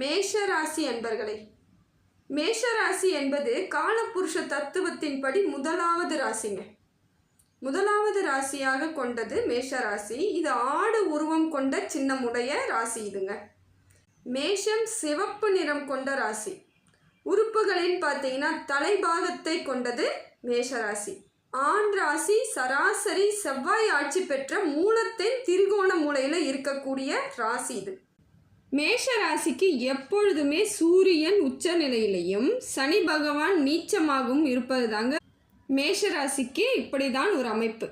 மேஷ ராசி அன்பர்களே மேஷ ராசி என்பது காலப்புருஷ தத்துவத்தின்படி முதலாவது ராசிங்க. முதலாவது ராசியாக கொண்டது மேஷ ராசி இது ஆடு உருவம் கொண்ட சின்னமுடைய ராசி இதுங்க. மேஷம் சிவப்பு நிறம் கொண்ட ராசி. உறுப்புகளின் பார்த்தீங்கன்னா தலைபாகத்தை கொண்டது மேஷ ராசி ஆண் ராசி சராசரி செவ்வாய் ஆட்சி பெற்ற மூலத்தின் திரிகோண மூலையில் இருக்கக்கூடிய ராசி இது. மேஷ ராசிக்கு எப்பொழுதுமே சூரியன் உச்ச நிலையிலையும் சனி பகவான் நீச்சமாகவும் இருப்பது தாங்க மேஷ ராசிக்கு இப்படி தான் ஒரு அமைப்பு.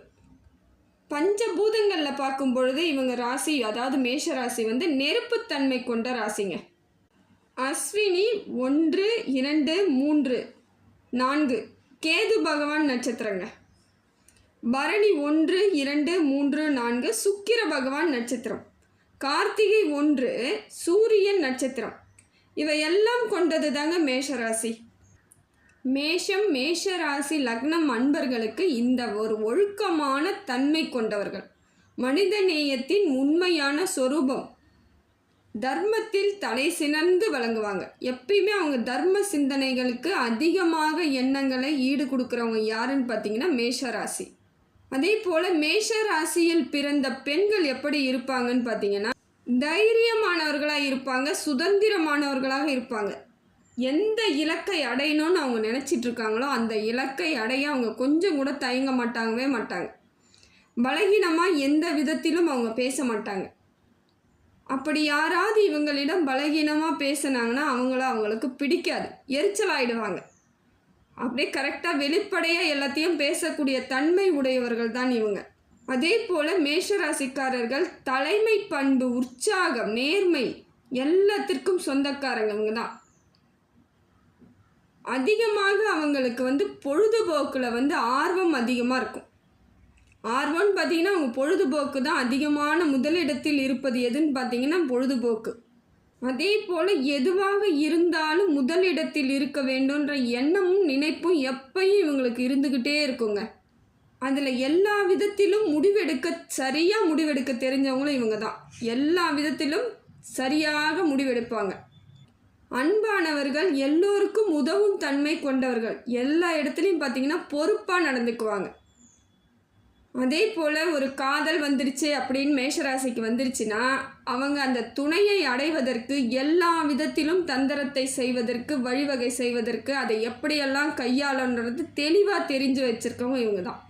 பஞ்சபூதங்களில் பார்க்கும் பொழுது இவங்க ராசி அதாவது மேஷ ராசி வந்து நெருப்புத்தன்மை கொண்ட ராசிங்க. அஸ்வினி ஒன்று இரண்டு மூன்று நான்கு கேது பகவான் நட்சத்திரங்க. பரணி ஒன்று இரண்டு மூன்று நான்கு சுக்கிர பகவான் நட்சத்திரம். கார்த்திகை ஒன்று சூரியன் நட்சத்திரம். இவையெல்லாம் கொண்டது தாங்க மேஷராசி. மேஷம் மேஷ ராசி லக்னம் அன்பர்களுக்கு இந்த ஒரு ஒழுக்கமான தன்மை கொண்டவர்கள். மனித நேயத்தின் உண்மையான சொரூபம். தர்மத்தில் தலை சினந்து வழங்குவாங்க. எப்பயுமே அவங்க தர்ம சிந்தனைகளுக்கு அதிகமாக எண்ணங்களை ஈடு கொடுக்குறவங்க யாருன்னு பார்த்தீங்கன்னா மேஷ ராசி அதே போல் மேஷ ராசியில் பிறந்த பெண்கள் எப்படி இருப்பாங்கன்னு பார்த்தீங்கன்னா தைரியமானவர்களாக இருப்பாங்க சுதந்திரமானவர்களாக இருப்பாங்க. எந்த இலக்கை அடையணும்னு அவங்க நினச்சிட்டு இருக்காங்களோ அந்த இலக்கை அடைய அவங்க கொஞ்சம் கூட தயங்க மாட்டாங்கவே மாட்டாங்க. பலகீனமாக எந்த விதத்திலும் அவங்க பேச மாட்டாங்க. அப்படி யாராவது இவங்களிடம் பலகீனமாக பேசுனாங்கன்னா அவங்கள அவங்களுக்கு பிடிக்காது. எரிச்சலாயிடுவாங்க. அப்படியே கரெக்டாக வெளிப்படையாக எல்லாத்தையும் பேசக்கூடிய தன்மை உடையவர்கள் தான் இவங்க. அதே போல் மேஷராசிக்காரர்கள் தலைமை பண்பு உற்சாகம் நேர்மை எல்லாத்திற்கும் சொந்தக்காரங்க இவங்க தான். அதிகமாக அவங்களுக்கு வந்து பொழுதுபோக்கில் வந்து ஆர்வம் அதிகமாக இருக்கும். ஆர்வம்னு பார்த்தீங்கன்னா அவங்க பொழுதுபோக்கு தான் அதிகமான முதலிடத்தில் இருப்பது எதுன்னு பார்த்தீங்கன்னா பொழுதுபோக்கு. அதே போல் எதுவாக இருந்தாலும் முதலிடத்தில் இருக்க வேண்டும்ன்ற எண்ணமும் நினைப்பும் எப்பயும் இவங்களுக்கு இருந்துக்கிட்டே இருக்குங்க. அதில் எல்லா விதத்திலும் முடிவெடுக்க சரியாக முடிவெடுக்க தெரிஞ்சவங்களும் இவங்க தான் எல்லா விதத்திலும் சரியாக முடிவெடுப்பாங்க. அன்பானவர்கள் எல்லோருக்கும் உதவும் தன்மை கொண்டவர்கள். எல்லா இடத்துலையும் பார்த்தீங்கன்னா பொறுப்பாக நடந்துக்குவாங்க. அதே போல் ஒரு காதல் வந்துருச்சு அப்படின்னு மேஷராசிக்கு வந்துருச்சுன்னா அவங்க அந்த துணையை அடைவதற்கு எல்லா விதத்திலும் தந்திரத்தை செய்வதற்கு வழிவகை செய்வதற்கு அதை எப்படியெல்லாம் கையாளன்றது தெளிவாக தெரிஞ்சு வச்சுருக்கவங்க இவங்க தான்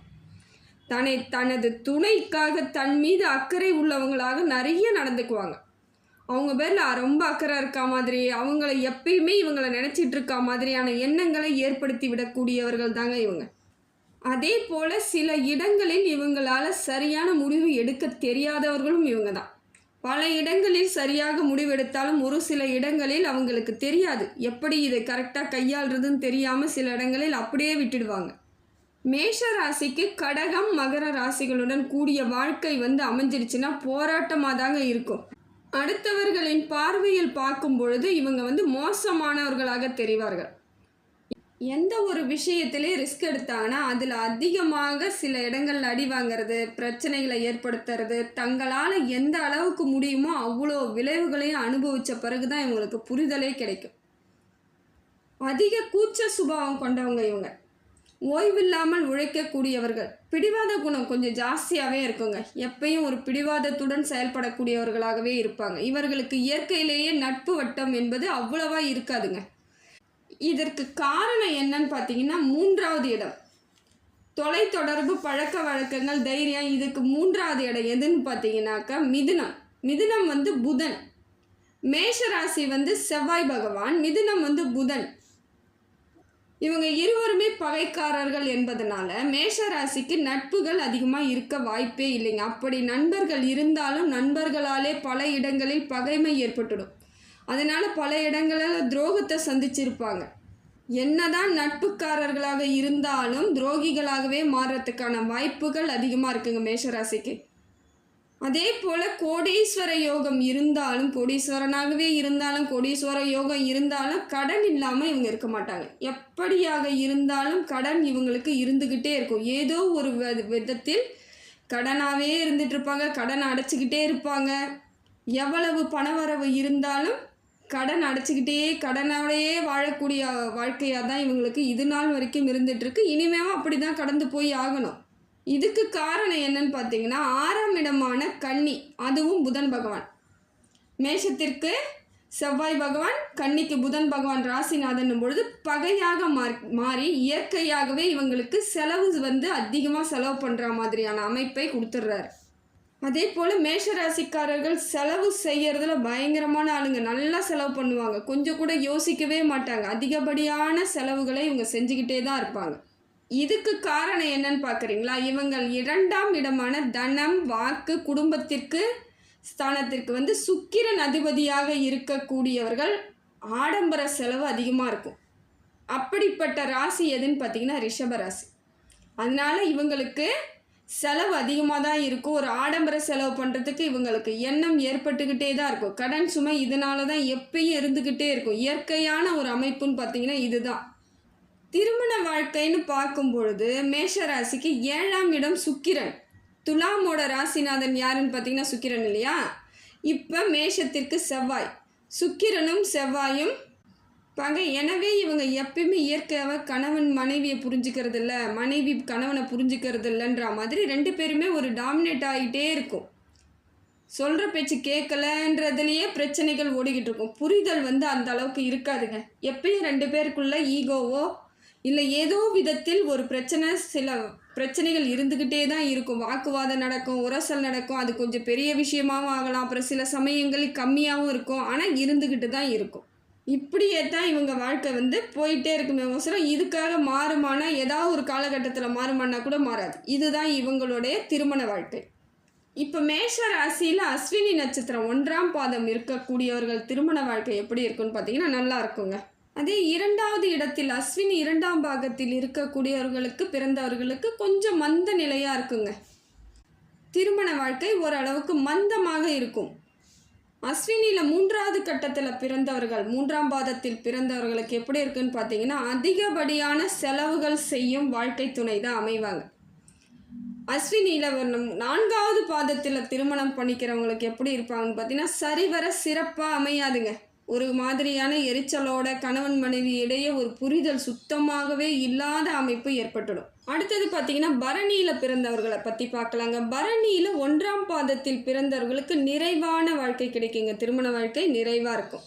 தன்னை தனது துணைக்காக தன் மீது அக்கறை உள்ளவங்களாக நிறைய நடந்துக்குவாங்க. அவங்க பேரில் ரொம்ப அக்கறை இருக்கா மாதிரி அவங்கள எப்பயுமே இவங்களை நினச்சிட்டு இருக்கா மாதிரியான எண்ணங்களை ஏற்படுத்தி விடக்கூடியவர்கள் தாங்க இவங்க. அதே போல் சில இடங்களில் இவங்களால் சரியான முடிவு எடுக்க தெரியாதவர்களும் இவங்க தான் பல இடங்களில் சரியாக முடிவெடுத்தாலும் ஒரு சில இடங்களில் அவங்களுக்கு தெரியாது. எப்படி இதை கரெக்டாக கையாளுறதுன்னு தெரியாமல் சில இடங்களில் அப்படியே விட்டுடுவாங்க. மேஷ ராசிக்கு கடகம் மகர ராசிகளுடன் கூடிய வாழ்க்கை வந்து அமைஞ்சிருச்சுன்னா போராட்டமாக தாங்க இருக்கும். அடுத்தவர்களின் பார்வையில் பார்க்கும் பொழுது இவங்க வந்து மோசமானவர்களாக தெரிவார்கள். எந்த ஒரு விஷயத்திலே ரிஸ்க் எடுத்தாங்கன்னா அதில் அதிகமாக சில இடங்களில் அடி வாங்கிறது பிரச்சனைகளை ஏற்படுத்துறது தங்களால் எந்த அளவுக்கு முடியுமோ அவ்வளோ விளைவுகளையும் அனுபவித்த பிறகு தான் இவங்களுக்கு புரிதலே கிடைக்கும். அதிக கூச்ச சுபாவம் கொண்டவங்க இவங்க. ஓய்வில்லாமல் உழைக்கக்கூடியவர்கள். பிடிவாத குணம் கொஞ்சம் ஜாஸ்தியாகவே இருக்குங்க. எப்பயும் ஒரு பிடிவாதத்துடன் செயல்படக்கூடியவர்களாகவே இருப்பாங்க. இவர்களுக்கு இயற்கையிலேயே நட்பு வட்டம் என்பது அவ்வளவா இருக்காதுங்க. இதற்கு காரணம் என்னன்னு பார்த்தீங்கன்னா மூன்றாவது இடம். தொலைத்தொடர்பு பழக்க வழக்கங்கள் தைரியம் இதுக்கு மூன்றாவது இடம் எதுன்னு பார்த்தீங்கன்னாக்கா மிதுனம். மிதுனம் வந்து புதன். மேஷராசி வந்து செவ்வாய் பகவான். மிதுனம் வந்து புதன். இவங்க இருவருமே பகைக்காரர்கள் என்பதனால மேஷராசிக்கு நட்புகள் அதிகமாக இருக்க வாய்ப்பே இல்லைங்க. அப்படி நண்பர்கள் இருந்தாலும் நண்பர்களாலே பல இடங்களில் பகைமை ஏற்பட்டுடும். அதனால் பல இடங்களில் துரோகத்தை சந்திச்சிருப்பாங்க. என்னதான் நட்புக்காரர்களாக இருந்தாலும் துரோகிகளாகவே மாறுறதுக்கான வாய்ப்புகள் அதிகமாக இருக்குங்க மேஷராசிக்கு. அதே போல் கோடீஸ்வர யோகம் இருந்தாலும் கோடீஸ்வரனாகவே இருந்தாலும் கோடீஸ்வர யோகம் இருந்தாலும் கடன் இல்லாமல் இவங்க இருக்க மாட்டாங்க. எப்படியாக இருந்தாலும் கடன் இவங்களுக்கு இருந்துக்கிட்டே இருக்கும். ஏதோ ஒரு வி- விதத்தில் கடனாகவே இருந்துட்டு இருப்பாங்க கடனை அடைச்சிக்கிட்டே இருப்பாங்க. எவ்வளவு பணவரவு இருந்தாலும் கடன் அடைச்சிக்கிட்டே கடனோடையே வாழக்கூடிய வாழ்க்கையாக தான் இவங்களுக்கு இது நாள் வரைக்கும் இருந்துகிட்ருக்கு இனிமேவும் அப்படி தான் கடந்து போய் ஆகணும். இதுக்கு காரணம் என்னன்னு பார்த்தீங்கன்னா ஆறாம் இடமான கன்னி அதுவும் புதன் பகவான். மேஷத்திற்கு செவ்வாய் பகவான் கன்னிக்கு புதன் பகவான் ராசிநாதன் பொழுது பகையாக மாறி மாறி இயற்கையாகவே இவங்களுக்கு செலவு வந்து அதிகமாக செலவு பண்ணுற மாதிரியான அமைப்பை கொடுத்துட்றாரு அதே போல் மேஷ ராசிக்காரர்கள் செலவு செய்கிறதுல பயங்கரமான ஆளுங்க. நல்லா செலவு பண்ணுவாங்க. கொஞ்சம் கூட யோசிக்கவே மாட்டாங்க. அதிகப்படியான செலவுகளை இவங்க செஞ்சுக்கிட்டே தான் இருப்பாங்க. இதுக்கு காரணம் என்னன்னு பார்க்குறீங்களா இவங்கள் இரண்டாம் இடமான தனம் வாக்கு குடும்பத்திற்கு ஸ்தானத்திற்கு வந்து சுக்கிரன் அதிபதியாக இருக்கக்கூடியவர்கள் ஆடம்பர செலவு அதிகமாக இருக்கும். அப்படிப்பட்ட ராசி எதுன்னு பார்த்தீங்கன்னா ரிஷப ராசி. அதனால இவங்களுக்கு செலவு அதிகமாக தான் இருக்கும். ஒரு ஆடம்பர செலவு பண்ணுறதுக்கு இவங்களுக்கு எண்ணம் ஏற்பட்டுக்கிட்டே தான் இருக்கும். கடன் சுமை இதனால தான் எப்பயும் இருந்துக்கிட்டே இருக்கும். இயற்கையான ஒரு அமைப்புன்னு பார்த்தீங்கன்னா இதுதான். திருமண வாழ்க்கைன்னு பார்க்கும் பொழுது மேஷ ராசிக்கு ஏழாம் இடம் சுக்கிரன். துலாமோட ராசிநாதன் யாருன்னு பார்த்தீங்கன்னா சுக்கிரன் இல்லையா? இப்போ மேஷத்திற்கு செவ்வாய். சுக்கிரனும் செவ்வாயும் பாங்க எனவே இவங்க எப்பயுமே இயற்கையாக கணவன் மனைவியை புரிஞ்சுக்கிறது இல்லை மனைவி கணவனை புரிஞ்சுக்கிறது இல்லைன்ற மாதிரி ரெண்டு பேருமே ஒரு டாமினேட் ஆகிட்டே இருக்கும். சொல்கிற பேச்சு கேட்கலன்றதுலேயே பிரச்சனைகள் ஓடிக்கிட்டு இருக்கும். புரிதல் வந்து அந்த அளவுக்கு இருக்காதுங்க. எப்பயும் ரெண்டு பேருக்குள்ள ஈகோவோ இல்லை ஏதோ விதத்தில் ஒரு பிரச்சனை சில பிரச்சனைகள் இருந்துக்கிட்டே தான் இருக்கும். வாக்குவாதம் நடக்கும் உரசல் நடக்கும் அது கொஞ்சம் பெரிய விஷயமாகவும் ஆகலாம். அப்புறம் சில சமயங்கள் கம்மியாகவும் இருக்கும். ஆனால் இருந்துக்கிட்டு தான் இருக்கும். இப்படியே தான் இவங்க வாழ்க்கை வந்து போயிட்டே இருக்குமே அவசரம் இதுக்காக மாறுமானா ஏதாவது ஒரு காலகட்டத்தில் மாறுமானா கூட மாறாது. இதுதான் இவங்களுடைய திருமண வாழ்க்கை. இப்போ மேஷ ராசியில் அஸ்வினி நட்சத்திரம் ஒன்றாம் பாதம் இருக்கக்கூடியவர்கள் திருமண வாழ்க்கை எப்படி இருக்குன்னு பார்த்தீங்கன்னா நல்லா இருக்குங்க. அதே இரண்டாவது இடத்தில் அஸ்வினி இரண்டாம் பாகத்தில் இருக்கக்கூடியவர்களுக்கு பிறந்தவர்களுக்கு கொஞ்சம் மந்த நிலையாக இருக்குங்க. திருமண வாழ்க்கை ஓரளவுக்கு மந்தமாக இருக்கும். அஸ்வினியில் மூன்றாவது கட்டத்தில் பிறந்தவர்கள் மூன்றாம் பாதத்தில் பிறந்தவர்களுக்கு எப்படி இருக்குன்னு பார்த்தீங்கன்னா அதிகப்படியான செலவுகள் செய்யும் வாழ்க்கை துணை தான் அமைவாங்க. அஸ்வினியில் நான்காவது பாதத்தில் திருமணம் பண்ணிக்கிறவங்களுக்கு எப்படி இருப்பாங்கன்னு பார்த்தீங்கன்னா சரிவர சிறப்பாக அமையாதுங்க. ஒரு மாதிரியான எரிச்சலோட கணவன் மனைவி இடையே ஒரு புரிதல் சுத்தமாகவே இல்லாத அமைப்பு ஏற்பட்டுடும். அடுத்தது பார்த்தீங்கன்னா பரணியில் பிறந்தவர்களை பற்றி பார்க்கலாங்க. பரணியில் ஒன்றாம் பாதத்தில் பிறந்தவர்களுக்கு நிறைவான வாழ்க்கை கிடைக்குங்க. திருமண வாழ்க்கை நிறைவாக இருக்கும்.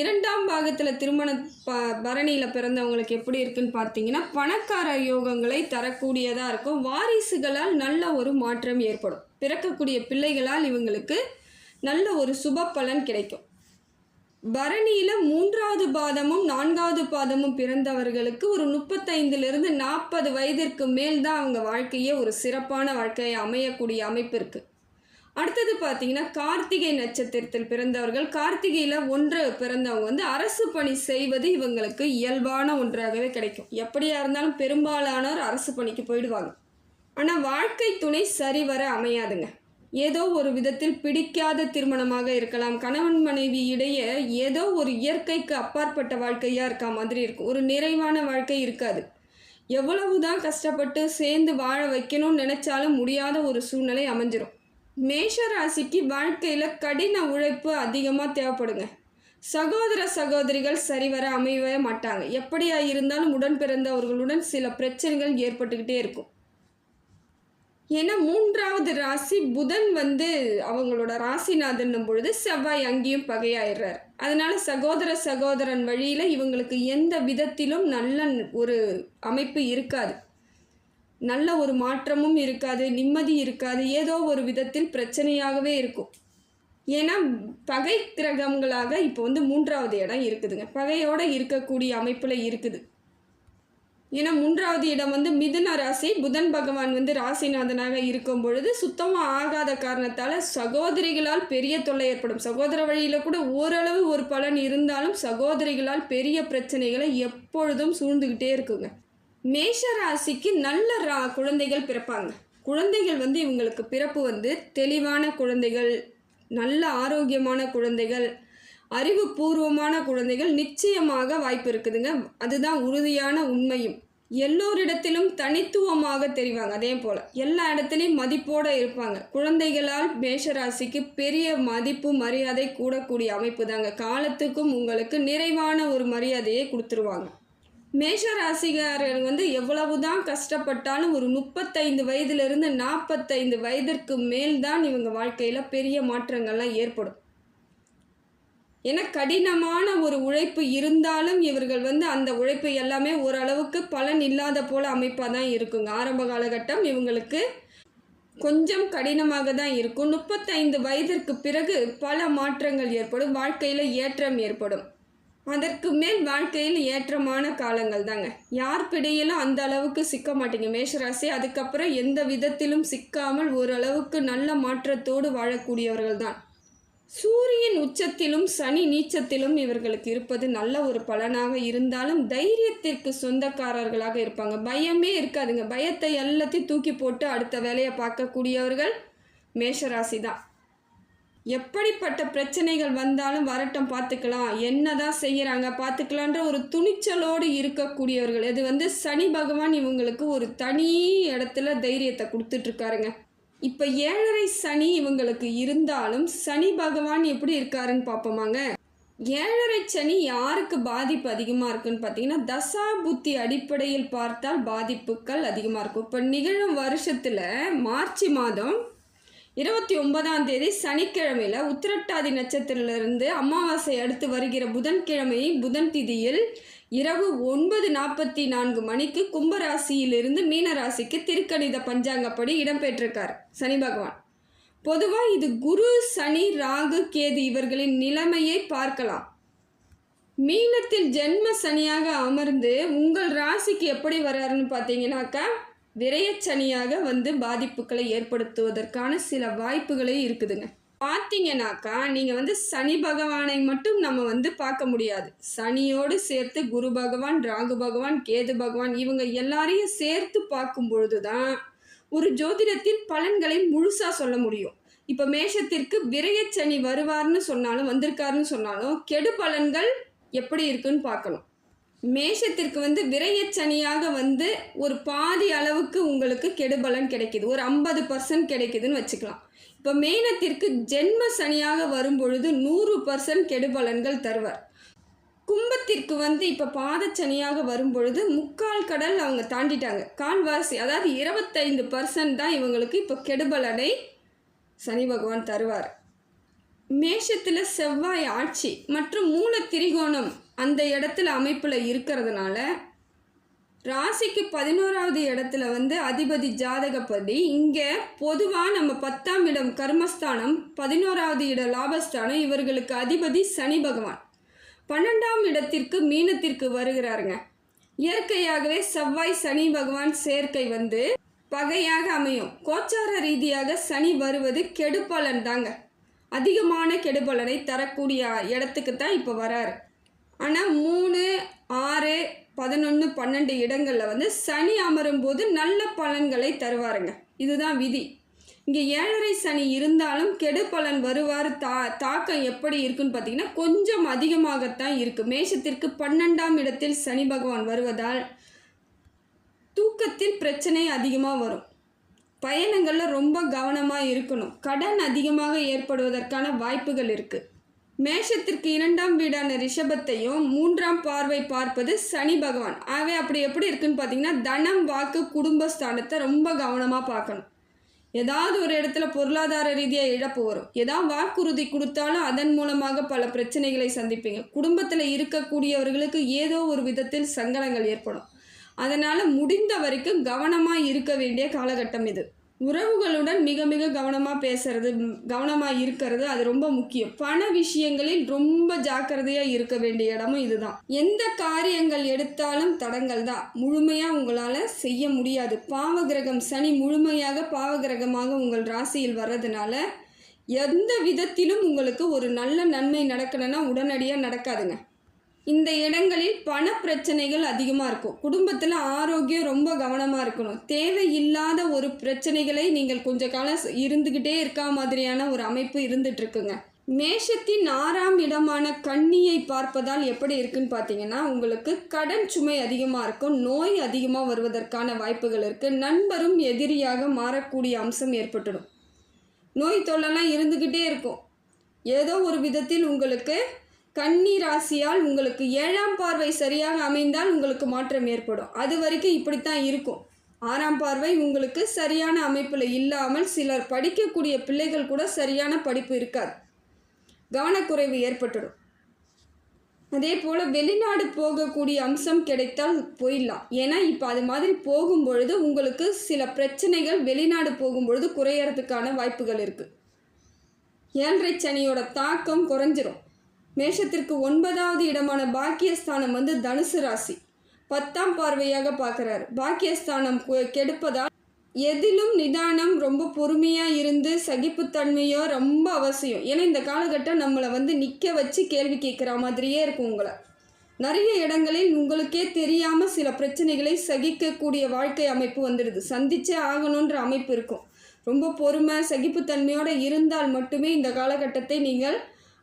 இரண்டாம் பாகத்தில் திருமண ப பரணியில் பிறந்தவங்களுக்கு எப்படி இருக்குன்னு பார்த்தீங்கன்னா பணக்கார யோகங்களை தரக்கூடியதாக இருக்கும். வாரிசுகளால் நல்ல ஒரு மாற்றம் ஏற்படும். பிறக்கக்கூடிய பிள்ளைகளால் இவங்களுக்கு நல்ல ஒரு சுப பலன் கிடைக்கும். பரணியில் மூன்றாவது பாதமும் நான்காவது பாதமும் பிறந்தவர்களுக்கு ஒரு முப்பத்தைந்திலிருந்து நாற்பது வயதிற்கு மேல் தான் அவங்க வாழ்க்கையே ஒரு சிறப்பான வாழ்க்கையை அமையக்கூடிய அமைப்பு இருக்குது அடுத்தது பார்த்தீங்கன்னா கார்த்திகை நட்சத்திரத்தில் பிறந்தவர்கள் கார்த்திகையில் ஒன்று பிறந்தவங்க வந்து அரசு பணி செய்வது இவங்களுக்கு இயல்பான ஒன்றாகவே கிடைக்கும். எப்படியா இருந்தாலும் பெரும்பாலானோர் அரசு பணிக்கு போயிடுவாங்க. ஆனால் வாழ்க்கை துணை சரிவர அமையாதுங்க. ஏதோ ஒரு விதத்தில் பிடிக்காத திருமணமாக இருக்கலாம். கணவன் மனைவி இடையே ஏதோ ஒரு இயற்கைக்கு அப்பாற்பட்ட வாழ்க்கையாக இருக்கா மாதிரி இருக்கும். ஒரு நிறைவான வாழ்க்கை இருக்காது. எவ்வளவு தான் கஷ்டப்பட்டு சேர்ந்து வாழ வைக்கணும்னு நினச்சாலும் முடியாத ஒரு சூழ்நிலை அமைஞ்சிரும். மேஷ ராசிக்கு வாழ்க்கையில் கடின உழைப்பு அதிகமாக தேவைப்படுங்க. சகோதர சகோதரிகள் சரிவர அமையவே மாட்டாங்க. எப்படியா இருந்தாலும் உடன் பிறந்தவர்களுடன் சில பிரச்சனைகள் ஏற்பட்டுக்கிட்டே இருக்கும். ஏன்னா மூன்றாவது ராசி புதன் வந்து அவங்களோட ராசிநாதன் பொழுது செவ்வாய் அங்கேயும் பகையாயிடுறார். அதனால சகோதர சகோதரன் வழியில் இவங்களுக்கு எந்த விதத்திலும் நல்ல ஒரு அமைப்பு இருக்காது. நல்ல ஒரு மாற்றமும் இருக்காது நிம்மதி இருக்காது ஏதோ ஒரு விதத்தில் பிரச்சனையாகவே இருக்கும். ஏன்னா பகை கிரகங்களாக இப்போ வந்து மூன்றாவது இடம் இருக்குதுங்க. பகையோடு இருக்கக்கூடிய அமைப்பில் இருக்குது. ஏன்னா மூன்றாவது இடம் வந்து மிதுன ராசி. புதன் பகவான் வந்து ராசிநாதனாக இருக்கும் பொழுது சுத்தமாக ஆகாத காரணத்தால் சகோதரிகளால் பெரிய தொல்லை ஏற்படும். சகோதர வழியில் கூட ஓரளவு ஒரு பலன் இருந்தாலும் சகோதரிகளால் பெரிய பிரச்சனைகளை எப்பொழுதும் சூழ்ந்துக்கிட்டே இருக்குங்க. மேஷ ராசிக்கு நல்ல ரா குழந்தைகள் பிறப்பாங்க. குழந்தைகள் வந்து இவங்களுக்கு பிறப்பு வந்து தெளிவான குழந்தைகள் நல்ல ஆரோக்கியமான குழந்தைகள் அறிவுபூர்வமான குழந்தைகள் நிச்சயமாக வாய்ப்பு இருக்குதுங்க. அதுதான் உறுதியான உண்மையும். எல்லோரிடத்திலும் தனித்துவமாக தெரிவாங்க. அதே போல் எல்லா இடத்துலையும் மதிப்போடு இருப்பாங்க. குழந்தைகளால் மேஷராசிக்கு பெரிய மதிப்பு மரியாதை கூடக்கூடிய அமைப்பு தாங்க காலத்துக்கும் உங்களுக்கு நிறைவான ஒரு மரியாதையை கொடுத்துருவாங்க. மேஷ ராசிக்காரர் வந்து எவ்வளவுதான் கஷ்டப்பட்டாலும் ஒரு முப்பத்தைந்து வயதிலிருந்து நாற்பத்தைந்து வயதிற்கு மேல் தான் இவங்க வாழ்க்கையில் பெரிய மாற்றங்கள்லாம் ஏற்படும். ஏன்னா கடினமான ஒரு உழைப்பு இருந்தாலும் இவர்கள் வந்து அந்த உழைப்பு எல்லாமே ஓரளவுக்கு பலன் இல்லாத போல் அமைப்பாக தான் இருக்குங்க. ஆரம்ப காலகட்டம் இவங்களுக்கு கொஞ்சம் கடினமாக தான் இருக்கும். முப்பத்தைந்து வயதிற்கு பிறகு பல மாற்றங்கள் ஏற்படும். வாழ்க்கையில் ஏற்றம் ஏற்படும். அதற்கு மேல் வாழ்க்கையில் ஏற்றமான காலங்கள் தாங்க. யார் பிடையிலும் அந்த அளவுக்கு சிக்க மாட்டீங்க. மேஷராசி அதுக்கப்புறம் எந்த விதத்திலும் சிக்காமல் ஓரளவுக்கு நல்ல மாற்றத்தோடு வாழக்கூடியவர்கள் தான். சூரியன் உச்சத்திலும் சனி நீச்சத்திலும் இவர்களுக்கு இருப்பது நல்ல ஒரு பலனாக இருந்தாலும் தைரியத்திற்கு சொந்தக்காரர்களாக இருப்பாங்க. பயமே இருக்காதுங்க. பயத்தை எல்லாத்தையும் தூக்கி போட்டு அடுத்த வேலையை பார்க்கக்கூடியவர்கள் மேஷராசி தான் எப்படிப்பட்ட பிரச்சனைகள் வந்தாலும் வரட்டம் பார்த்துக்கலாம். என்ன தான் செய்கிறாங்க பார்த்துக்கலான்ற ஒரு துணிச்சலோடு இருக்கக்கூடியவர்கள். இது வந்து சனி பகவான் இவங்களுக்கு ஒரு தனி இடத்துல தைரியத்தை கொடுத்துட்ருக்காருங்க இப்போ ஏழரை சனி இவங்களுக்கு இருந்தாலும் சனி பகவான் எப்படி இருக்காருன்னு பார்ப்போமாங்க. ஏழரை சனி யாருக்கு பாதிப்பு அதிகமாக இருக்குன்னு பார்த்தீங்கன்னா தசா புத்தி அடிப்படையில் பார்த்தால் பாதிப்புகள் அதிகமாக இருக்கும். இப்போ நிகழும் வருஷத்தில் மார்ச் மாதம் இருபத்தி ஒன்பதாம் தேதி சனிக்கிழமையில் உத்திரட்டாதி நட்சத்திரத்திலிருந்து அமாவாசை அடுத்து வருகிற புதன்கிழமை புதன் திதியில் இரவு ஒன்பது நாற்பத்தி நான்கு மணிக்கு கும்பராசியிலிருந்து மீனராசிக்கு திருக்கணித பஞ்சாங்கப்படி இடம்பெற்றிருக்கார் சனி பகவான். பொதுவாக இது குரு சனி ராகு கேது இவர்களின் நிலைமையை பார்க்கலாம். மீனத்தில் ஜென்ம சனியாக அமர்ந்து உங்கள் ராசிக்கு எப்படி வர்றாருன்னு பார்த்தீங்கன்னாக்கா விரையச்சனியாக வந்து பாதிப்புகளை ஏற்படுத்துவதற்கான சில வாய்ப்புகளே இருக்குதுங்க. பார்த்தீங்கன்னாக்கா நீங்கள் வந்து சனி பகவானை மட்டும் நம்ம வந்து பார்க்க முடியாது. சனியோடு சேர்த்து குரு பகவான் ராகு பகவான் கேது பகவான் இவங்க எல்லாரையும் சேர்த்து பார்க்கும் பொழுது தான் ஒரு ஜோதிடத்தின் பலன்களை முழுசாக சொல்ல முடியும். இப்போ மேஷத்திற்கு விரயச்சனி வருவார்னு சொன்னாலும் வந்திருக்காருன்னு சொன்னாலும் கெடு பலன்கள் எப்படி இருக்குன்னு பார்க்கணும். மேஷத்திற்கு வந்து விரயச்சனியாக வந்து ஒரு பாதி அளவுக்கு உங்களுக்கு கெடுபலன் கிடைக்குது. ஒரு ஐம்பது பர்சன்ட் கிடைக்குதுன்னு வச்சுக்கலாம். இப்போ மேனத்திற்கு ஜென்ம சனியாக வரும் பொழுது நூறு பர்சன்ட் கெடுபலன்கள் தருவார். கும்பத்திற்கு வந்து இப்போ பாதச்சனியாக வரும் பொழுது முக்கால் கடல் அவங்க தாண்டிட்டாங்க. கால்வாசி அதாவது இருபத்தைந்து பர்சன்ட் தான் இவங்களுக்கு இப்போ கெடுபலனை சனி பகவான் தருவார். மேஷத்தில் செவ்வாய் ஆட்சி மற்றும் மூல திரிகோணம் அந்த இடத்துல அமைப்பில் இருக்கிறதுனால ராசிக்கு பதினோராவது இடத்துல வந்து அதிபதி ஜாதகப்படி இங்கே பொதுவாக நம்ம பத்தாம் இடம் கர்மஸ்தானம் பதினோராவது இட லாபஸ்தானம் இவர்களுக்கு அதிபதி சனி பகவான். பன்னெண்டாம் இடத்திற்கு மீனத்திற்கு வருகிறாருங்க. இயற்கையாகவே செவ்வாய் சனி பகவான் சேர்க்கை வந்து பகையாக அமையும். கோச்சார ரீதியாக சனி வருவது கெடுபலன் தாங்க. அதிகமான கெடுபலனை தரக்கூடிய இடத்துக்கு தான் இப்போ வராரு. ஆனால் மூணு ஆறு பதினொன்று பன்னெண்டு இடங்களில் வந்து சனி அமரும் போது நல்ல பலன்களை தருவாருங்க. இதுதான் விதி. இங்கே ஏழரை சனி இருந்தாலும் கெடு பலன் வருவார். தா தாக்கம் எப்படி இருக்குன்னு பார்த்தீங்கன்னா கொஞ்சம் அதிகமாகத்தான் இருக்குது மேஷத்திற்கு பன்னெண்டாம் இடத்தில் சனி பகவான் வருவதால் தூக்கத்தில் பிரச்சனை அதிகமாக வரும். பயணங்களில் ரொம்ப கவனமாக இருக்கணும். கடன் அதிகமாக ஏற்படுவதற்கான வாய்ப்புகள் இருக்குது மேஷத்திற்கு இரண்டாம் வீடான ரிஷபத்தையும் மூன்றாம் பார்வை பார்ப்பது சனி பகவான். ஆகவே அப்படி எப்படி இருக்குன்னு பார்த்தீங்கன்னா தனம் வாக்கு குடும்பஸ்தானத்தை ரொம்ப கவனமாக பார்க்கணும். ஏதாவது ஒரு இடத்துல பொருளாதார ரீதியாக இழப்பு வரும். ஏதாவது வாக்குறுதி கொடுத்தாலும் அதன் மூலமாக பல பிரச்சனைகளை சந்திப்பீங்க. குடும்பத்தில் இருக்கக்கூடியவர்களுக்கு ஏதோ ஒரு விதத்தில் சங்கடங்கள் ஏற்படும். அதனால் முடிந்த வரைக்கும் கவனமாக இருக்க வேண்டிய காலகட்டம் இது. உறவுகளுடன் மிக மிக கவனமாக பேசுறது கவனமாக இருக்கிறது அது ரொம்ப முக்கியம். பண விஷயங்களில் ரொம்ப ஜாக்கிரதையாக இருக்க வேண்டிய இடமும் இதுதான். எந்த காரியங்கள் எடுத்தாலும் தடங்கள் தான். முழுமையாக உங்களால் செய்ய முடியாது. பாவகிரகம் சனி முழுமையாக பாவகிரகமாக உங்கள் ராசியில் வர்றதுனால எந்த விதத்திலும் உங்களுக்கு ஒரு நல்ல நன்மை நடக்கணும்னா உடனடியாக நடக்காதுங்க. இந்த இடங்களில் பண பிரச்சனைகள் அதிகமாக இருக்கும். குடும்பத்தில் ஆரோக்கியம் ரொம்ப கவனமாக இருக்கணும். தேவையில்லாத ஒரு பிரச்சனைகளை நீங்கள் கொஞ்ச காலம் இருந்துக்கிட்டே இருக்கா மாதிரியான ஒரு அமைப்பு இருந்துகிட்ருக்குங்க மேஷத்தின் ஆறாம் இடமான கண்ணியை பார்ப்பதால் எப்படி இருக்குன்னு பார்த்தீங்கன்னா உங்களுக்கு கடன் சுமை அதிகமாக இருக்கும். நோய் அதிகமாக வருவதற்கான வாய்ப்புகள் இருக்குது நண்பரும் எதிரியாக மாறக்கூடிய அம்சம் ஏற்பட்டுடும். நோய் தொல்லைலாம் இருந்துக்கிட்டே இருக்கும். ஏதோ ஒரு விதத்தில் உங்களுக்கு கன்னி ராசியால் உங்களுக்கு ஏழாம் பார்வை சரியாக அமைந்தால் உங்களுக்கு மாற்றம் ஏற்படும். அது வரைக்கும் இப்படித்தான் இருக்கும். ஆறாம் பார்வை உங்களுக்கு சரியான அமைப்பில் இல்லாமல் சிலர் படிக்கக்கூடிய பிள்ளைகள் கூட சரியான படிப்பு இருக்காது. கவனக்குறைவு ஏற்பட்டுடும். அதே போல் வெளிநாடு போகக்கூடிய அம்சம் கிடைத்தால் போயிடலாம். ஏன்னா இப்போ அது மாதிரி போகும்பொழுது உங்களுக்கு சில பிரச்சனைகள் வெளிநாடு போகும்பொழுது குறையறதுக்கான வாய்ப்புகள் இருக்குது ஏழரை சனியோட தாக்கம் குறைஞ்சிரும். மேஷத்திற்கு ஒன்பதாவது இடமான பாக்கியஸ்தானம் வந்து தனுசு ராசி. பத்தாம் பார்வையாக பார்க்குறாரு. பாக்கியஸ்தானம் கெடுப்பதால் எதிலும் நிதானம் ரொம்ப பொறுமையாக இருந்து சகிப்புத்தன்மையோ ரொம்ப அவசியம். ஏன்னா இந்த காலகட்டம் நம்மளை வந்து நிற்க வச்சு கேள்வி கேட்குற மாதிரியே இருக்கும் உங்களை. நிறைய இடங்களில் உங்களுக்கே தெரியாமல் சில பிரச்சனைகளை சகிக்கக்கூடிய வாழ்க்கை அமைப்பு வந்துடுது. சந்திச்சே ஆகணுன்ற அமைப்பு இருக்கும். ரொம்ப பொறுமை சகிப்புத்தன்மையோடு இருந்தால் மட்டுமே இந்த காலகட்டத்தை நீங்கள்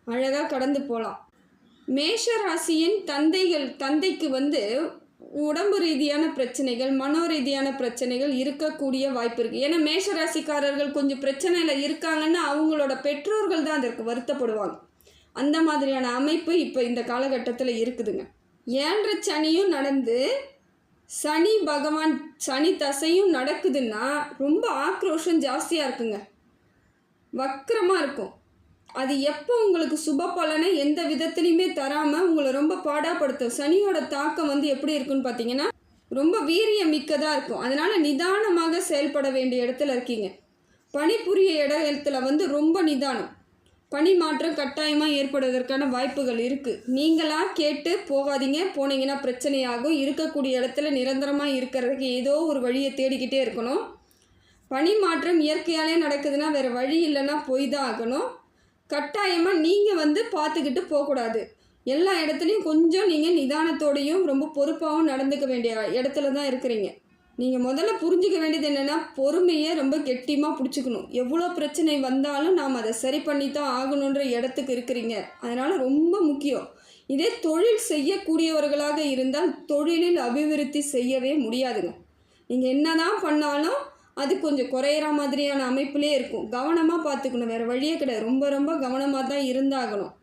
அழகாக கடந்து போகலாம் மேஷ ராசியின் தந்தைகள் தந்தைக்கு வந்து உடம்பு ரீதியான பிரச்சனைகள் மனோ ரீதியான பிரச்சனைகள் இருக்கக்கூடிய வாய்ப்பு இருக்குது ஏன்னா மேஷ ராசிக்காரர்கள் கொஞ்சம் பிரச்சனையில் இருக்காங்கன்னா அவங்களோட பெற்றோர்கள் தான் அதற்கு வருத்தப்படுவாங்க. அந்த மாதிரியான அமைப்பு இப்போ இந்த காலகட்டத்தில் இருக்குதுங்க. ஏழரை சனியும் நடந்து சனி பகவான் சனி தசையும் நடக்குதுன்னா ரொம்ப ஆக்ரோஷம் ஜாஸ்தியாக இருக்குங்க. வக்கரமாக இருக்கும். அது எப்போ உங்களுக்கு சுப பலனை எந்த விதத்துலையுமே தராமல் உங்களை ரொம்ப பாடாப்படுத்தும். சனியோட தாக்கம் வந்து எப்படி இருக்குன்னு பார்த்தீங்கன்னா ரொம்ப வீரியம் மிக்கதாக இருக்கும். அதனால் நிதானமாக செயல்பட வேண்டிய இடத்துல இருக்கீங்க. பணிபுரிய இடத்துல வந்து ரொம்ப நிதானம். பணி மாற்றம் கட்டாயமாக ஏற்படுவதற்கான வாய்ப்புகள் இருக்குது நீங்களாக கேட்டு போகாதீங்க. போனீங்கன்னா பிரச்சனையாகும். இருக்கக்கூடிய இடத்துல நிரந்தரமாக இருக்கிறதுக்கு ஏதோ ஒரு வழியை தேடிக்கிட்டே இருக்கணும். பணி மாற்றம் இயற்கையாலே நடக்குதுன்னா வேறு வழி இல்லைன்னா போய் தான் ஆகணும். கட்டாயமாக நீங்கள் வந்து பார்த்துக்கிட்டு போகக்கூடாது. எல்லா இடத்துலையும் கொஞ்சம் நீங்கள் நிதானத்தோடையும் ரொம்ப பொறுப்பாகவும் நடந்துக்க வேண்டிய இடத்துல தான் இருக்கிறீங்க. நீங்கள் முதல்ல புரிஞ்சிக்க வேண்டியது என்னென்னா பொறுமையை ரொம்ப கெட்டியமாக பிடிச்சிக்கணும். எவ்வளோ பிரச்சனை வந்தாலும் நாம் அதை சரி பண்ணி தான் ஆகணுன்ற இடத்துக்கு இருக்கிறீங்க. அதனால் ரொம்ப முக்கியம். இதே தொழில் செய்யக்கூடியவர்களாக இருந்தால் தொழிலில் அபிவிருத்தி செய்யவே முடியாதுங்க. நீங்கள் என்ன தான் பண்ணாலும் அது கொஞ்சம் குறையிற மாதிரியான அமைப்புலேயே இருக்கும். கவனமாக பார்த்துக்கணும். வேறு வழியே கிடையாது. ரொம்ப ரொம்ப கவனமாக தான் இருந்தாகணும்.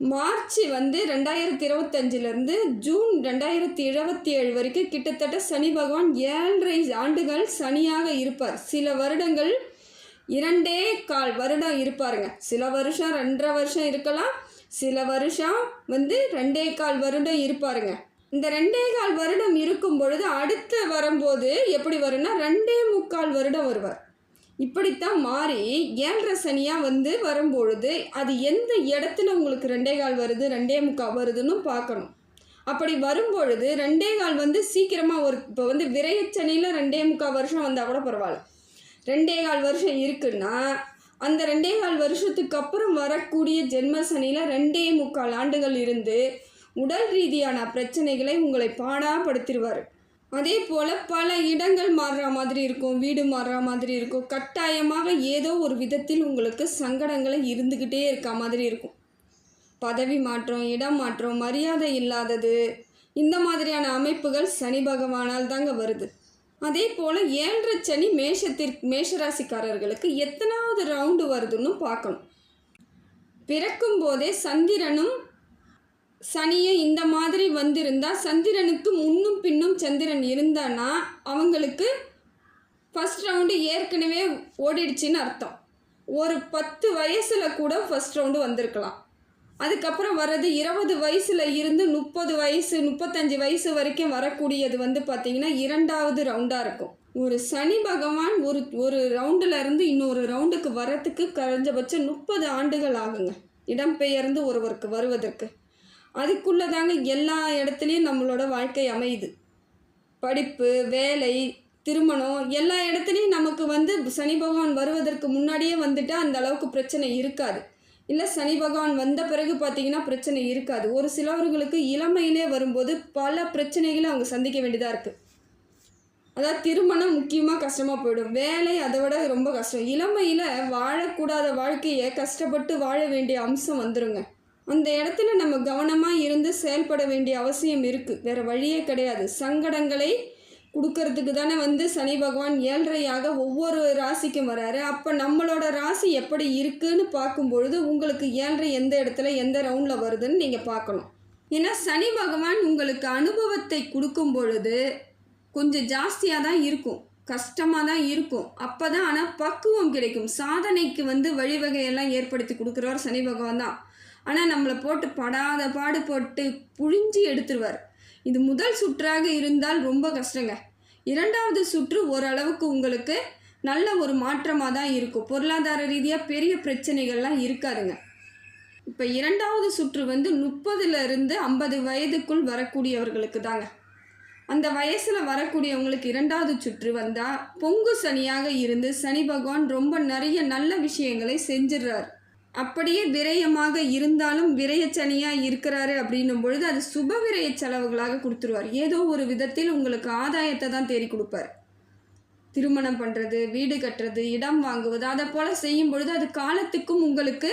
மார்ச் வந்து ரெண்டாயிரத்தி இருபத்தஞ்சிலேருந்து ஜூன் ரெண்டாயிரத்தி இருபத்தி ஏழு வரைக்கும் கிட்டத்தட்ட சனி பகவான் ஏழரை ஆண்டுகள் சனியாக இருப்பார். சில வருடங்கள் இரண்டே கால் வருடம் இருப்பாருங்க. சில வருஷம் ரெண்டரை வருஷம் இருக்கலாம். சில வருஷம் வந்து ரெண்டே கால் வருடம் இருப்பாருங்க. இந்த ரெண்டே கால் வருடம் இருக்கும் பொழுது அடுத்து வரும்போது எப்படி வரும்னா ரெண்டே முக்கால் வருடம் வருவார். இப்படித்தான் மாறி ஏழரை சனியாக வந்து வரும்பொழுது அது எந்த இடத்துல உங்களுக்கு ரெண்டே கால் வருது ரெண்டே முக்கால் வருதுன்னு பார்க்கணும். அப்படி வரும்பொழுது ரெண்டே கால் வந்து சீக்கிரமாக ஒரு இப்போ வந்து விரையச்சனியில் ரெண்டே முக்கால் வருஷம் வந்தால் கூட பரவாயில்ல. ரெண்டே கால் வருஷம் இருக்குன்னா அந்த ரெண்டே கால் வருஷத்துக்கு அப்புறம் வரக்கூடிய ஜென்ம சனியில் ரெண்டே முக்கால் ஆண்டுகள் இருந்து உடல் ரீதியான பிரச்சனைகளை உங்களை பாடாப்படுத்திடுவார். அதே போல் பல இடங்கள் மாறுற மாதிரி இருக்கும் வீடு மாறுற மாதிரி இருக்கும். கட்டாயமாக ஏதோ ஒரு விதத்தில் உங்களுக்கு சங்கடங்களை இருந்துக்கிட்டே இருக்க மாதிரி இருக்கும். பதவி மாற்றம் இடம் மாற்றம் மரியாதை இல்லாதது இந்த மாதிரியான அமைப்புகள் சனி பகவானால் தாங்க வருது. அதே போல் ஏழரை சனி மேஷத்திற்கு மேஷராசிக்காரர்களுக்கு எத்தனாவது ரவுண்டு வருதுன்னு பார்க்கணும். பிறக்கும் போதே சந்திரனும் சனியே இந்த மாதிரி வந்திருந்தா சந்திரனுக்கு முன்னும் பின்னும் சந்திரன் இருந்தானா அவங்களுக்கு ஃபஸ்ட் ரவுண்டு ஏற்கனவே ஓடிடுச்சின்னு அர்த்தம். ஒரு பத்து வயசில் கூட ஃபஸ்ட் ரவுண்டு வந்திருக்கலாம். அதுக்கப்புறம் வர்றது இருபது வயசில் இருந்து முப்பது வயசு முப்பத்தஞ்சு வயசு வரைக்கும் வரக்கூடியது வந்து பார்த்திங்கன்னா இரண்டாவது ரவுண்டாக இருக்கும். ஒரு சனி பகவான் ஒரு ஒரு ரவுண்டுல இருந்து இன்னொரு ரவுண்டுக்கு வரத்துக்கு குறைஞ்சபட்சம் முப்பது ஆண்டுகள் ஆகுங்க. இடம்பெயர்ந்து ஒருவருக்கு வருவதற்கு. அதுக்குள்ளே தாங்க எல்லா இடத்துலையும் நம்மளோட வாழ்க்கை அமையுது. படிப்பு வேலை திருமணம் எல்லா இடத்துலையும் நமக்கு வந்து சனி பகவான் வருவதற்கு முன்னாடியே வந்துட்டு அந்த அளவுக்கு பிரச்சனை இருக்காது. இல்லை சனி பகவான் வந்த பிறகு பார்த்தீங்கன்னா பிரச்சனை இருக்காது. ஒரு சிலவர்களுக்கு இளமையிலே வரும்போது பல பிரச்சனைகளை அவங்க சந்திக்க வேண்டியதாக இருக்குது அதாவது திருமணம் முக்கியமாக கஷ்டமாக போயிடும். வேலை அதை விட ரொம்ப கஷ்டம். இளமையில் வாழக்கூடாத வாழ்க்கையை கஷ்டப்பட்டு வாழ வேண்டிய அம்சம் வந்துருங்க. அந்த இடத்துல நம்ம கவனமாக இருந்து செயல்பட வேண்டிய அவசியம் இருக்குது வேறு வழியே கிடையாது. சங்கடங்களை கொடுக்கறதுக்கு தானே வந்து சனி பகவான் ஏழ்றையாக ஒவ்வொரு ராசிக்கும் வராரு. அப்போ நம்மளோட ராசி எப்படி இருக்குன்னு பார்க்கும்பொழுது உங்களுக்கு ஏழ்றை எந்த இடத்துல எந்த ரவுண்டில் வருதுன்னு நீங்கள் பார்க்கணும். ஏன்னா சனி பகவான் உங்களுக்கு அனுபவத்தை கொடுக்கும் பொழுது கொஞ்சம் ஜாஸ்தியாக தான் இருக்கும். கஷ்டமாக தான் இருக்கும். அப்போ தான் ஆனால் பக்குவம் கிடைக்கும். சாதனைக்கு வந்து வழிவகையெல்லாம் ஏற்படுத்தி கொடுக்குறவர் சனி பகவான் தான். ஆனால் நம்மளை போட்டு படாத பாடு போட்டு புழிஞ்சி எடுத்துருவார். இது முதல் சுற்றாக இருந்தால் ரொம்ப கஷ்டங்க. இரண்டாவது சுற்று ஓரளவுக்கு உங்களுக்கு நல்ல ஒரு மாற்றமாக தான் இருக்கும். பொருளாதார ரீதியாக பெரிய பிரச்சனைகள்லாம் இருக்காதுங்க. இப்போ இரண்டாவது சுற்று வந்து முப்பதுலேருந்து ஐம்பது வயதுக்குள் வரக்கூடியவர்களுக்கு தாங்க. அந்த வயசில் வரக்கூடியவங்களுக்கு இரண்டாவது சுற்று வந்தால் பொங்கு சனியாக இருந்து சனி பகவான் ரொம்ப நிறைய நல்ல விஷயங்களை செஞ்சிடுறாரு. அப்படியே விரயமாக இருந்தாலும் விரயச்சனியாக இருக்கிறாரு அப்படின்னும் பொழுது அது சுப விரய செலவுகளாக கொடுத்துருவார். ஏதோ ஒரு விதத்தில் உங்களுக்கு ஆதாயத்தை தான் தேடி கொடுப்பார். திருமணம் பண்ணுறது வீடு கட்டுறது இடம் வாங்குவது அதை போல் செய்யும் பொழுது அது காலத்துக்கும் உங்களுக்கு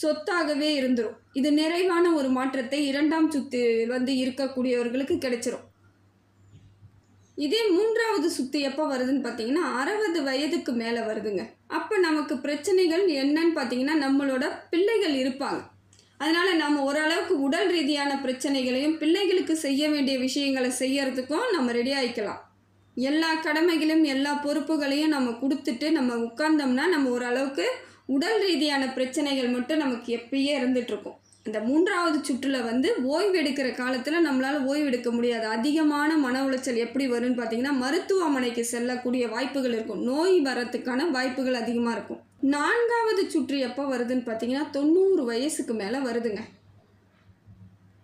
சொத்தாகவே இருந்துரும். இது நிறைவான ஒரு மாற்றத்தை இரண்டாம் சுத்து வந்து இருக்கக்கூடியவர்களுக்கு கிடைச்சிரும். இதே மூன்றாவது சுத்து எப்போ வருதுன்னு பார்த்தீங்கன்னா அறுபது வயதுக்கு மேலே வருதுங்க. அப்போ நமக்கு பிரச்சனைகள் என்னன்னு பார்த்தீங்கன்னா நம்மளோட பிள்ளைகள் இருப்பாங்க. அதனால் நம்ம ஓரளவுக்கு உடல் ரீதியான பிரச்சனைகளையும் பிள்ளைகளுக்கு செய்ய வேண்டிய விஷயங்களை செய்யறதுக்கும் நம்ம ரெடி ஆகிக்கலாம் எல்லா கடமைகளையும் எல்லா பொறுப்புகளையும் நம்ம கொடுத்துட்டு நம்ம உட்கார்ந்தோம்னா நம்ம ஓரளவுக்கு உடல் ரீதியான பிரச்சனைகள் மட்டும் நமக்கு எப்பயே இருந்துகிட்ருக்கும் இந்த மூன்றாவது சுற்றில் வந்து ஓய்வு எடுக்கிற காலத்தில் நம்மளால் ஓய்வு எடுக்க முடியாது. அதிகமான மன உளைச்சல் எப்படி வரும்னு பார்த்தீங்கன்னா மருத்துவமனைக்கு செல்லக்கூடிய வாய்ப்புகள் இருக்கும். நோய் வரத்துக்கான வாய்ப்புகள் அதிகமாக இருக்கும். நான்காவது சுற்று எப்போ வருதுன்னு பார்த்தீங்கன்னா தொண்ணூறு வயசுக்கு மேலே வருதுங்க.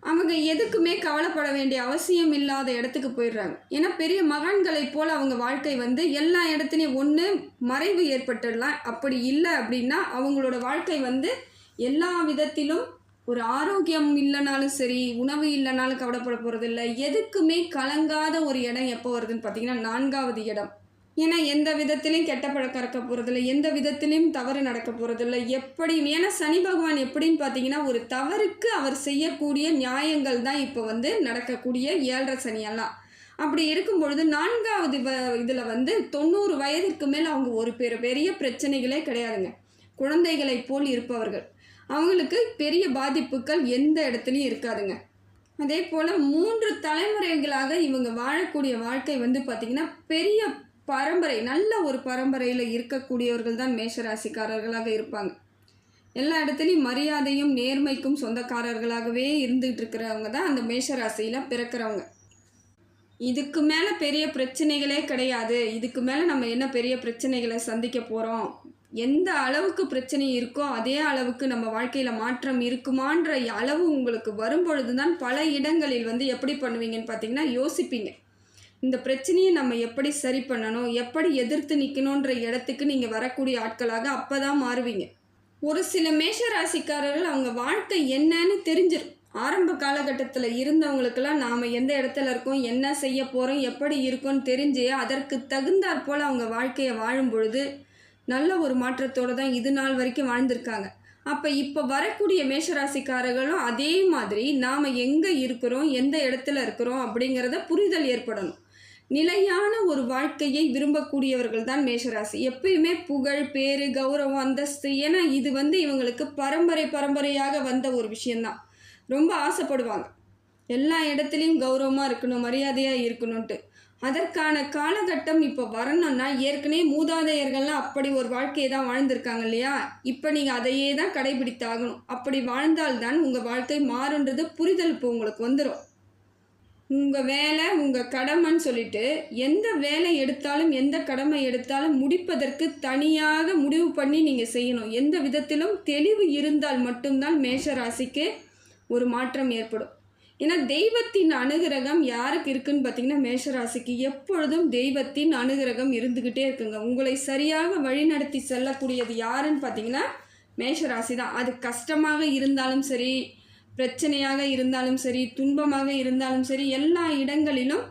அவங்க எதுக்குமே கவலைப்பட வேண்டிய அவசியம் இல்லாத இடத்துக்கு போயிடுறாங்க. ஏன்னா பெரிய மகான்களைப் போல் அவங்க வாழ்க்கை வந்து எல்லா இடத்துலையும் ஒன்று மறைவு ஏற்பட்டுடலாம். அப்படி இல்லை அப்படின்னா அவங்களோட வாழ்க்கை வந்து எல்லா விதத்திலும் ஒரு ஆரோக்கியம் இல்லைனாலும் சரி உணவு இல்லைனாலும் கவலைப்பட போகிறதில்ல எதுக்குமே கலங்காத ஒரு இடம் எப்போ வருதுன்னு பார்த்தீங்கன்னா நான்காவது இடம். ஏன்னா எந்த விதத்திலையும் கெட்ட பழக்கம் இருக்க போகிறதில்ல எந்த விதத்திலையும் தவறு நடக்க போகிறதில்ல எப்படி ஏன்னா சனி பகவான் எப்படின்னு பார்த்தீங்கன்னா ஒரு தவறுக்கு அவர் செய்யக்கூடிய நியாயங்கள் தான் இப்போ வந்து நடக்கக்கூடிய ஏழரை சனியெல்லாம். அப்படி இருக்கும் பொழுது நான்காவது வ இதில் வந்து தொண்ணூறு வயதிற்கு மேல் அவங்க ஒரு பெரிய பெரிய பிரச்சனைகளே கிடையாதுங்க. குழந்தைகளைப் போல் இருப்பவர்கள். அவங்களுக்கு பெரிய பாதிப்புகள் எந்த இடத்துலையும் இருக்காதுங்க. அதே போல் மூன்று தலைமுறைகளாக இவங்க வாழக்கூடிய வாழ்க்கை வந்து பார்த்திங்கன்னா பெரிய பரம்பரை நல்ல ஒரு பரம்பரையில் இருக்கக்கூடியவர்கள் தான் மேஷராசிக்காரர்களாக இருப்பாங்க. எல்லா இடத்துலையும் மரியாதையும் நேர்மைக்கும் சொந்தக்காரர்களாகவே இருந்துகிட்டு இருக்கிறவங்க தான் அந்த மேஷராசியில் பிறக்கிறவங்க. இதுக்கு மேலே பெரிய பிரச்சனைகளே கிடையாது. இதுக்கு மேலே நம்ம என்ன பெரிய பிரச்சனைகளை சந்திக்க போகிறோம் எந்த அளவுக்கு பிரச்சனை இருக்கோ அதே அளவுக்கு நம்ம வாழ்க்கையில் மாற்றம் இருக்குமான்ற அளவு உங்களுக்கு வரும்பொழுது தான் பல இடங்களில் வந்து எப்படி பண்ணுவீங்கன்னு பார்த்தீங்கன்னா யோசிப்பீங்க. இந்த பிரச்சனையை நம்ம எப்படி சரி பண்ணணும் எப்படி எதிர்த்து நிற்கணுன்ற இடத்துக்கு நீங்கள் வரக்கூடிய ஆட்களாக அப்போ தான் மாறுவீங்க. ஒரு சில மேஷ ராசிக்காரர்கள் அவங்க வாழ்க்கை என்னன்னு தெரிஞ்சிடும் ஆரம்ப காலகட்டத்தில் இருந்தவங்களுக்கெல்லாம் நாம் எந்த இடத்துல இருக்கோம் என்ன செய்ய போகிறோம் எப்படி இருக்கோன்னு தெரிஞ்சு அதற்கு தகுந்தாற் போல் அவங்க வாழ்க்கையை வாழும் பொழுது நல்ல ஒரு மாற்றத்தோடு தான் இது நாள் வரைக்கும் வாழ்ந்திருக்காங்க. அப்போ இப்போ வரக்கூடிய மேஷராசிக்காரர்களும் அதே மாதிரி நாம் எங்கே இருக்கிறோம் எந்த இடத்துல இருக்கிறோம் அப்படிங்கிறத புரிதல் ஏற்படணும். நிலையான ஒரு வாழ்க்கையை விரும்பக்கூடியவர்கள் தான் மேஷராசி. எப்பயுமே புகழ் பேரு கௌரவம் அந்தஸ்து ஏன்னா இது வந்து இவங்களுக்கு பரம்பரை பரம்பரையாக வந்த ஒரு விஷயந்தான் ரொம்ப ஆசைப்படுவாங்க. எல்லா இடத்துலையும் கௌரவமாக இருக்கணும் மரியாதையாக இருக்கணும்ன்ட்டு. அதற்கான காலகட்டம் இப்போ வரணும்னா ஏற்கனவே மூதாதையர்கள்லாம் அப்படி ஒரு வாழ்க்கையை தான் வாழ்ந்திருக்காங்க இல்லையா? இப்போ நீங்கள் அதையே தான் கடைபிடித்தாகணும். அப்படி வாழ்ந்தால்தான் உங்கள் வாழ்க்கை மாறுன்றது புரிதல் இப்போ உங்களுக்கு வந்துடும் உங்கள் வேலை உங்கள் கடமைன்னு சொல்லிட்டு எந்த வேலை எடுத்தாலும் எந்த கடமை எடுத்தாலும் முடிப்பதற்கு தனியாக முடிவு பண்ணி நீங்கள் செய்யணும். எந்த விதத்திலும் தெளிவு இருந்தால் மட்டும்தான் மேஷராசிக்கு ஒரு மாற்றம் ஏற்படும். ஏன்னா தெய்வத்தின் அனுகிரகம் யாருக்கு இருக்குன்னு பார்த்தீங்கன்னா மேஷராசிக்கு. எப்பொழுதும் தெய்வத்தின் அனுகிரகம் இருந்துக்கிட்டே இருக்குங்க. உங்களை சரியாக வழிநடத்தி செல்லக்கூடியது யாருன்னு பார்த்தீங்கன்னா மேஷராசி தான். அது கஷ்டமாக இருந்தாலும் சரி பிரச்சனையாக இருந்தாலும் சரி துன்பமாக இருந்தாலும் சரி எல்லா இடங்களிலும்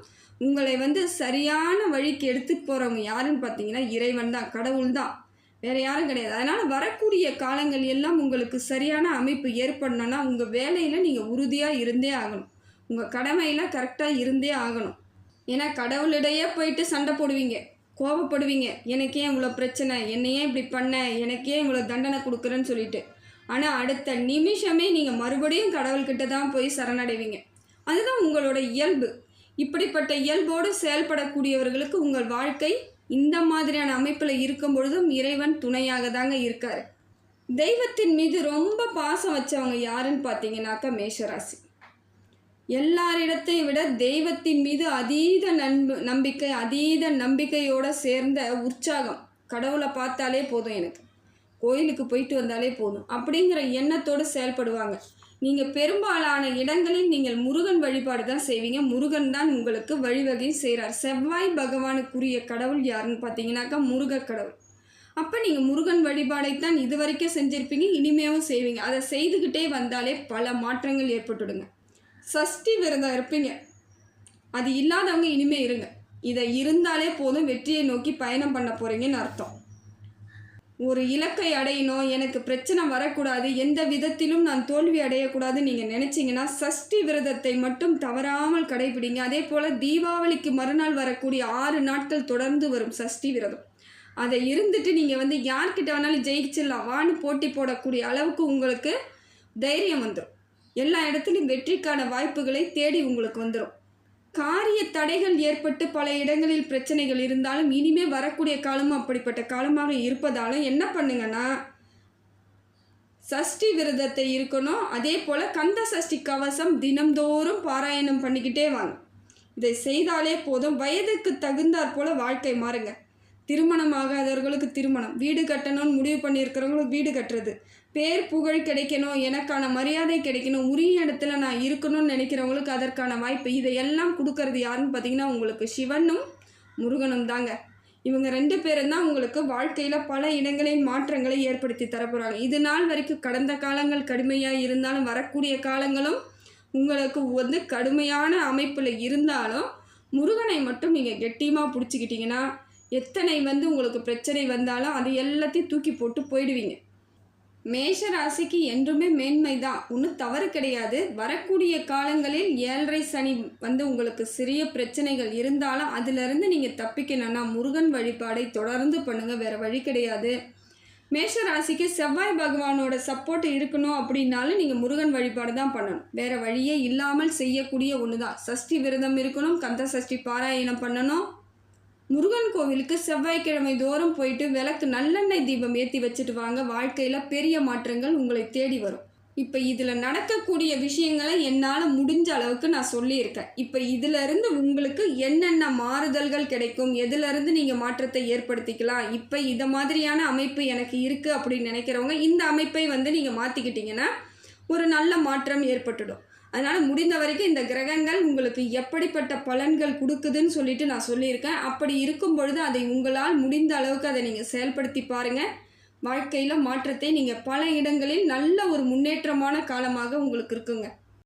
உங்களை வந்து சரியான வழிக்கு எடுத்துட்டு போகிறவங்க யாருன்னு பார்த்தீங்கன்னா இறைவன் தான் கடவுள் தான். வேறு யாரும் கிடையாது. அதனால் வரக்கூடிய காலங்கள் எல்லாம் உங்களுக்கு சரியான அமைப்பு ஏற்படணும்னா உங்கள் வேலையில் நீங்கள் உறுதியாக இருந்தே ஆகணும். உங்கள் கடமையில் கரெக்டாக இருந்தே ஆகணும். ஏன்னா கடவுளிடையே போயிட்டு சண்டை போடுவீங்க. கோபப்படுவீங்க. எனக்கே இவ்வளோ பிரச்சனை என்னையே இப்படி பண்ண எனக்கே இவ்வளோ தண்டனை கொடுக்குறேன்னு சொல்லிட்டு. ஆனால் அடுத்த நிமிஷமே நீங்கள் மறுபடியும் கடவுள்கிட்ட தான் போய் சரணடைவீங்க. அதுதான் உங்களோட இயல்பு. இப்படிப்பட்ட இயல்போடு செயல்படக்கூடியவர்களுக்கு உங்கள் வாழ்க்கை இந்த மாதிரியான அமைப்பில் இருக்கும் பொழுதும் இறைவன் துணையாக தாங்க இருக்கார். தெய்வத்தின் மீது ரொம்ப பாசம் வச்சவங்க யாருன்னு பார்த்தீங்கன்னாக்கா மேஷராசி. எல்லாரிடத்தையும் விட தெய்வத்தின் மீது அதீத நண்பு நம்பிக்கை அதீத நம்பிக்கையோடு சேர்ந்த உற்சாகம் கடவுளை பார்த்தாலே போதும் எனக்கு. கோயிலுக்கு போயிட்டு வந்தாலே போதும். அப்படிங்கிற எண்ணத்தோடு செயல்படுவாங்க. நீங்கள் பெரும்பாலான இடங்களில் நீங்கள் முருகன் வழிபாடு தான் செய்வீங்க. முருகன் தான் உங்களுக்கு வழிவகை செய்கிறார் செவ்வாய் பகவானுக்குரிய கடவுள் யாருன்னு பார்த்தீங்கன்னாக்கா முருக கடவுள். அப்போ நீங்கள் முருகன் வழிபாடைத்தான் இது வரைக்கும் செஞ்சுருப்பீங்க. இனிமேவும் செய்வீங்க. அதை செய்துக்கிட்டே வந்தாலே பல மாற்றங்கள் ஏற்பட்டுடுங்க. சஷ்டி விரதம் இருப்பீங்க. அது இல்லாதவங்க இனிமே இருங்க. இதை இருந்தாலே போதும். வெற்றியை நோக்கி பயணம் பண்ண போகிறீங்கன்னு அர்த்தம். ஒரு இலக்கை அடையணும் எனக்கு பிரச்சனை வரக்கூடாது எந்த விதத்திலும் நான் தோல்வி அடையக்கூடாதுன்னு நீங்கள் நினச்சிங்கன்னா சஷ்டி விரதத்தை மட்டும் தவறாமல் கடைபிடிங்க. அதே போல் தீபாவளிக்கு மறுநாள் வரக்கூடிய ஆறு நாட்கள் தொடர்ந்து வரும் சஷ்டி விரதம். அதை இருந்துட்டு நீங்கள் வந்து யார்கிட்ட வேணாலும் ஜெயிச்சிடலாம். வான்னு போட்டி போடக்கூடிய அளவுக்கு உங்களுக்கு தைரியம் வந்துடும் எல்லா இடத்துலையும் வெற்றிக்கான வாய்ப்புகளை தேடி உங்களுக்கு வந்துடும் காரிய தடைகள் ஏற்பட்டு பல இடங்களில் பிரச்சனைகள் இருந்தாலும் இனிமே வரக்கூடிய காலமும் அப்படிப்பட்ட காலமாக இருப்பதாலும் என்ன பண்ணுங்கன்னா சஷ்டி விரதத்தை இருக்கணும். அதே போல் கந்த சஷ்டி கவசம் தினம்தோறும் பாராயணம் பண்ணிக்கிட்டே வாங்க. இதை செய்தாலே போதும். வயதுக்கு தகுந்தாற் போல் வாழ்க்கை மாறுங்க. திருமணம் ஆகாதவர்களுக்கு திருமணம். வீடு கட்டணும்னு முடிவு பண்ணியிருக்கிறவங்களுக்கு வீடு கட்டுறது. பேர் புகழ் கிடைக்கணும் எனக்கான மரியாதை கிடைக்கணும் உரிய இடத்துல நான் இருக்கணும்னு நினைக்கிறவங்களுக்கு அதற்கான வாய்ப்பு. இதையெல்லாம் கொடுக்கறது யாருன்னு பார்த்தீங்கன்னா உங்களுக்கு சிவனும் முருகனும் தாங்க. இவங்க ரெண்டு பேரும் தான் உங்களுக்கு வாழ்க்கையில் பல இடங்களில் மாற்றங்களை ஏற்படுத்தி தரப்போகிறாங்க இது நாள் வரைக்கும் கடந்த காலங்கள் கடுமையாக இருந்தாலும் வரக்கூடிய காலங்களும் உங்களுக்கு வந்து கடுமையான அமைப்பில் இருந்தாலும் முருகனை மட்டும் நீங்கள் கெட்டியமாக பிடிச்சிக்கிட்டிங்கன்னா எத்தனை வந்து உங்களுக்கு பிரச்சனை வந்தாலும் அது எல்லாத்தையும் தூக்கி போட்டு போயிடுவீங்க. மேஷ ராசிக்கு என்றுமே மேன்மை தான். ஒன்றும் தவறு கிடையாது. வரக்கூடிய காலங்களில் ஏழரை சனி வந்து உங்களுக்கு சிறிய பிரச்சனைகள் இருந்தாலும் அதிலிருந்து நீங்கள் தப்பிக்கணும்னா முருகன் வழிபாடை தொடர்ந்து பண்ணுங்கள் வேறு வழி கிடையாது. மேஷ ராசிக்கு செவ்வாய் பகவானோட சப்போர்ட் இருக்கணும் அப்படின்னாலும் நீங்கள் முருகன் வழிபாடு தான் பண்ணணும். வேறு வழியே இல்லாமல் செய்யக்கூடிய ஒன்று தான் சஷ்டி விரதம் இருக்கணும். கந்த சஷ்டி பாராயணம் பண்ணணும். முருகன் கோவிலுக்கு செவ்வாய்க்கிழமை தோறும் போயிட்டு விளக்கு நல்லெண்ணெய் தீபம் ஏற்றி வச்சுட்டு வாங்க. வாழ்க்கையில் பெரிய மாற்றங்கள் உங்களை தேடி வரும். இப்போ இதில் நடக்கக்கூடிய விஷயங்களை என்னால் முடிஞ்ச அளவுக்கு நான் சொல்லியிருக்கேன். இப்போ இதிலிருந்து உங்களுக்கு என்னென்ன மாறுதல்கள் கிடைக்கும்? எதிலிருந்து நீங்கள் மாற்றத்தை ஏற்படுத்திக்கலாம்? இப்போ இதை மாதிரியான அமைப்பு எனக்கு இருக்குது அப்படின்னு நினைக்கிறவங்க இந்த அமைப்பை வந்து நீங்கள் மாற்றிக்கிட்டிங்கன்னா ஒரு நல்ல மாற்றம் ஏற்பட்டுடும். அதனால் முடிந்த வரைக்கும் இந்த கிரகங்கள் உங்களுக்கு எப்படிப்பட்ட பலன்கள் கொடுக்குதுன்னு சொல்லிட்டு நான் சொல்லியிருக்கேன். அப்படி இருக்கும் பொழுது அதை உங்களால் முடிந்த அளவுக்கு அதை நீங்கள் செயல்படுத்தி பாருங்கள் வாழ்க்கையில் மாற்றத்தை நீங்கள் பல இடங்களில் நல்ல ஒரு முன்னேற்றமான காலமாக உங்களுக்கு இருக்குங்க.